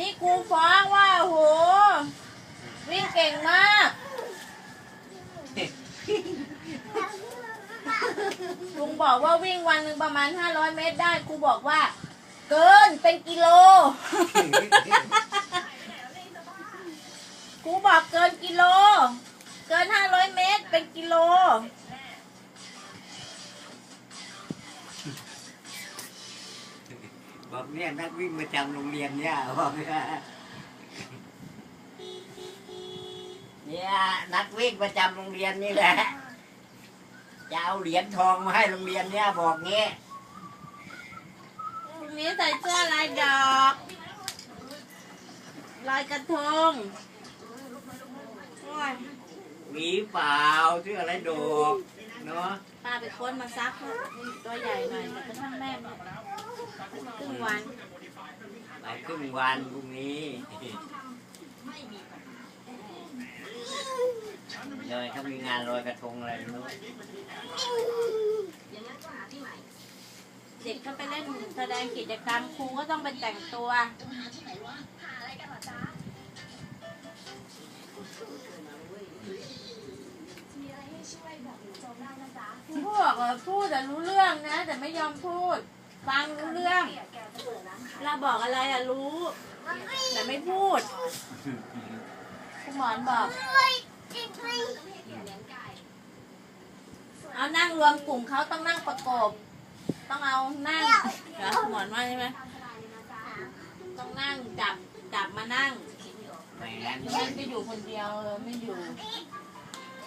นี้ครูฟ้องว่าโห วิ่งเก่งมาก ลุงบอกว่าวิ่งวันหนึ่งประมาณ 500 เมตรได้ครูบอกว่า เกินเป็นกิโล ครูบอกเกินกิโล เกิน 500 เมตรเป็นกิโล บอกเนี่ยนักวิ่งประจำโรงเรียนเนี่ยบอกเนี่ยเนี่ยนักวิ่งประจำโรงเรียนนี่แหละจะเอาเหรียญทองมาให้โรงเรียนเนี่ยบอกงี้วันนี้ใส่เสื้อลายดอกลายกระทงโอ้ย มีเปล่าชื่ออะไรดอก เนาะป้าไปค้นมาซักเถอะตัวใหญ่หน่อยแต่กระทั่งแม่เนี่ยครึ่งวันไปครึ่งวันพรุ่งนี้เลยเขามีงานลอยกระทงอะไรไม่รู้เด็กเขาไปเล่นแสดงกิจกรรมครูก็ต้องไปแต่งตัวพูดว่า พูดแต่รู้เรื่องนะ แต่ไม่ยอมพูด ฟังรู้เรื่องเราบอกอะไรอะรู้ แต่ไม่พูดคุณหมอนบอกเอานั่งรวมกลุ่มเขาต้องนั่งประกบ ต้องเอานั่งเหรอคุณหมอนว่าใช่ไหมต้องนั่งจับจับมานั่งไม่งั้นไม่งั้นไปอยู่คนเดียวเออไม่อยู่